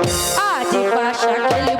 নিঠুর বনে আজ পাশা খেলব